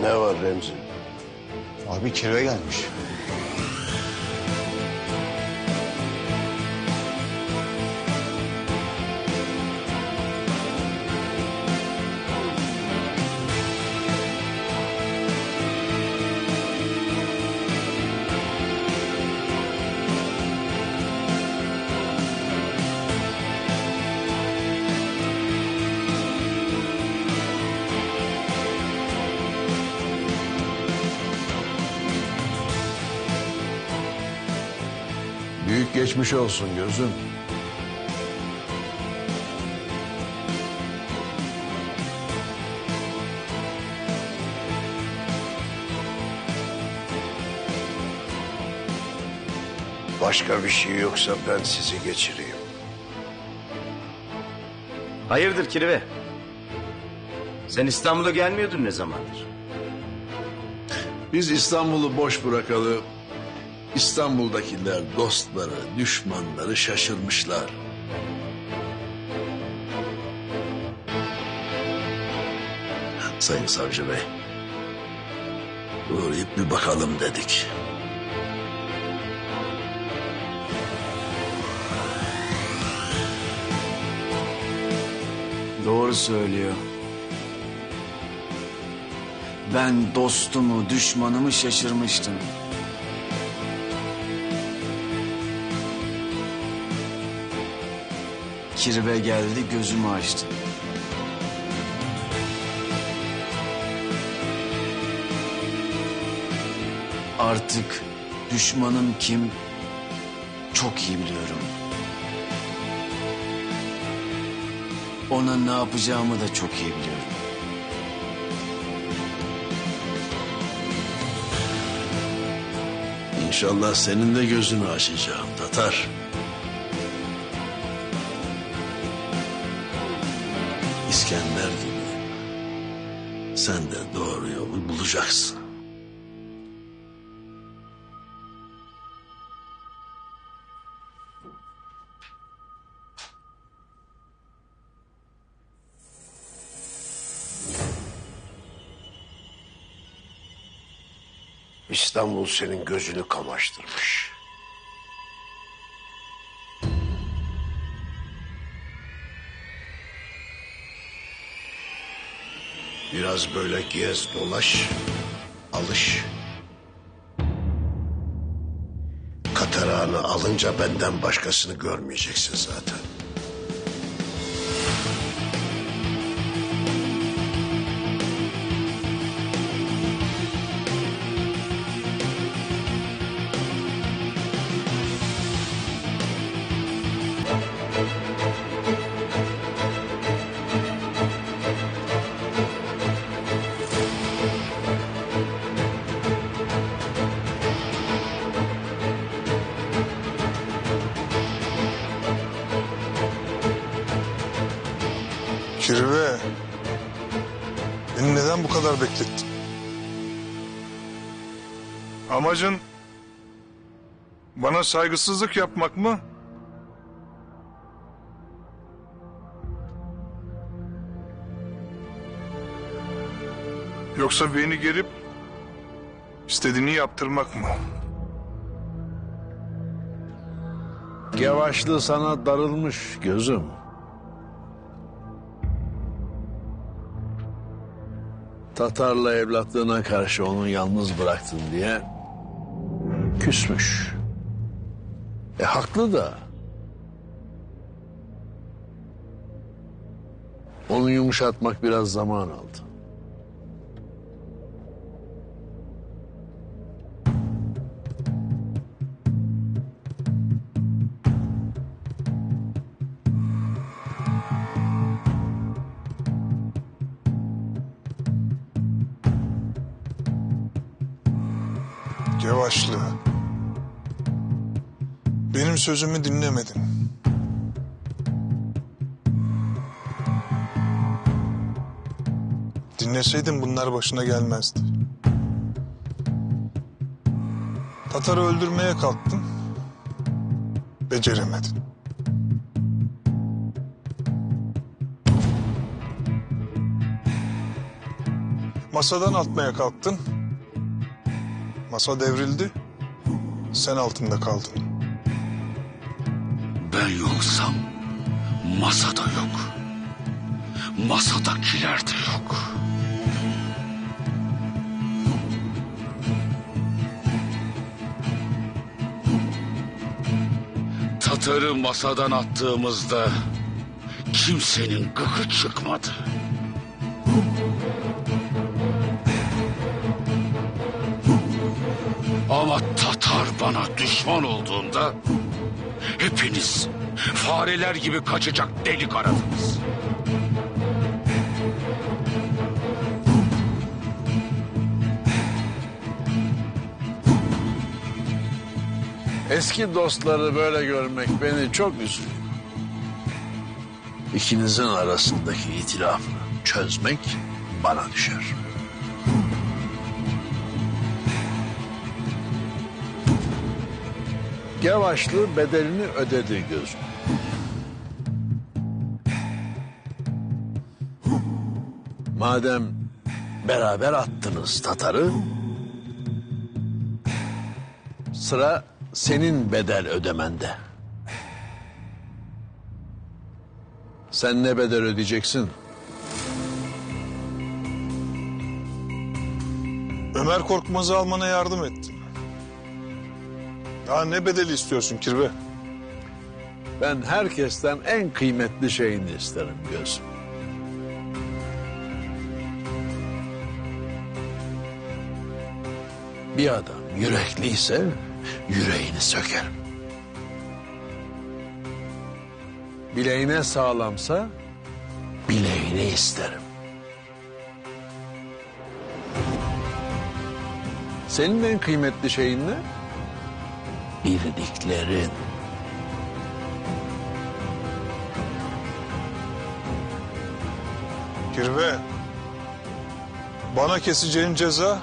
Ne var Remzi? Abi kirve gelmiş. Büyük geçmiş olsun gözüm. Başka bir şey yoksa ben sizi geçireyim. Hayırdır Kirve? Sen İstanbul'a gelmiyordun ne zamandır? Biz İstanbul'u boş bırakalı İstanbul'dakiler dostları, düşmanları şaşırmışlar. Sayın Savcı Bey, uğrayıp bir bakalım dedik. Doğru söylüyor. Ben dostumu, düşmanımı şaşırmıştım. Kirve geldi, gözümü açtı. Artık düşmanım kim çok iyi biliyorum. Ona ne yapacağımı da çok iyi biliyorum. İnşallah senin de gözünü açacağım Tatar. İskender gibi sen de doğru yolu bulacaksın. İstanbul senin gözünü kamaştırmış. Biraz böyle gez dolaş, alış. Katarağını alınca benden başkasını görmeyeceksin zaten. Kirve. Beni neden bu kadar beklettin? Amacın bana saygısızlık yapmak mı? Yoksa beni gerip istediğini yaptırmak mı? Yavaşlı sana darılmış gözüm. Tatar'la evlatlığına karşı onu yalnız bıraktın diye küsmüş. E haklı da. Onu yumuşatmak biraz zaman aldı. Yavaşlı. Benim sözümü dinlemedin. Dinleseydin bunlar başına gelmezdi. Tatar'ı öldürmeye kalktın. Beceremedin. Masadan atmaya kalktın. Masa devrildi. Sen altında kaldın. Ben yoksam masada yok. Masadakiler de yok. Tatarı masadan attığımızda kimsenin gıkı çıkmadı. Ama Tatar bana düşman olduğunda hepiniz fareler gibi kaçacak delik aradınız. Eski dostları böyle görmek beni çok üzüyor. İkinizin arasındaki itilafı çözmek bana düşer. Gevaşlı bedelini ödedi gözüm. Madem beraber attınız Tatar'ı, sıra senin bedel ödemende. Sen ne bedel ödeyeceksin? Ömer Korkmaz'ı almana yardım ettin. Daha ne bedeli istiyorsun Kirve? Ben herkesten en kıymetli şeyini isterim gözüm. Bir adam yürekliyse yüreğini sökerim. Bileğine sağlamsa bileğini isterim. Senin en kıymetli şeyin ne? Bildiklerin. Kirve. Bana keseceğin ceza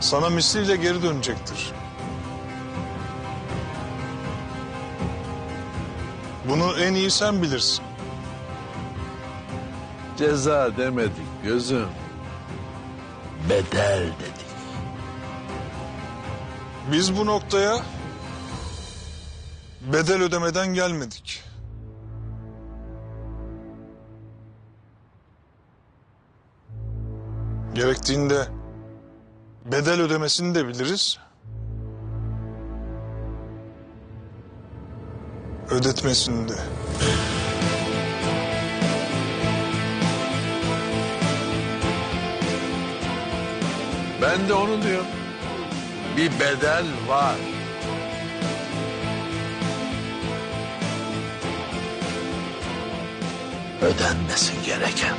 sana misliyle geri dönecektir. Bunu en iyi sen bilirsin. Ceza demedik gözüm. Bedel dedik. Biz bu noktaya bedel ödemeden gelmedik. Gerektiğinde bedel ödemesini de biliriz. Ödetmesini de. Ben de onu diyorum. Bir bedel var. Ödenmesi gereken.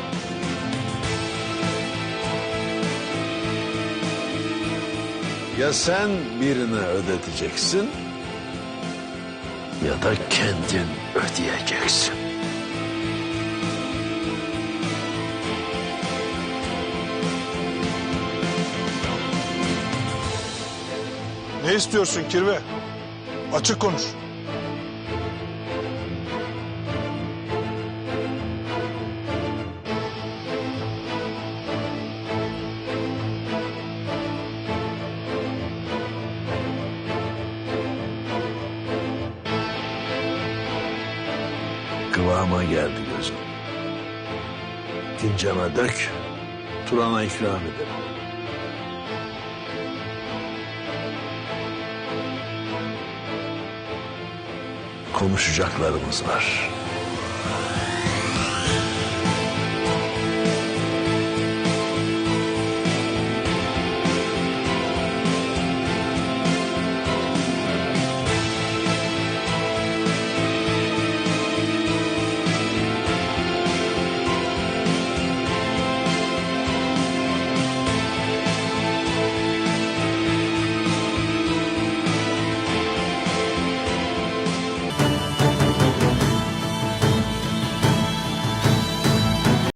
Ya sen birine ödeteceksin ya da kendin ödeyeceksin. Ne istiyorsun Kirve? Açık konuş. Kıvama geldi gözüm. Fincana dök, Turan'a ikram edelim. Konuşacaklarımız var.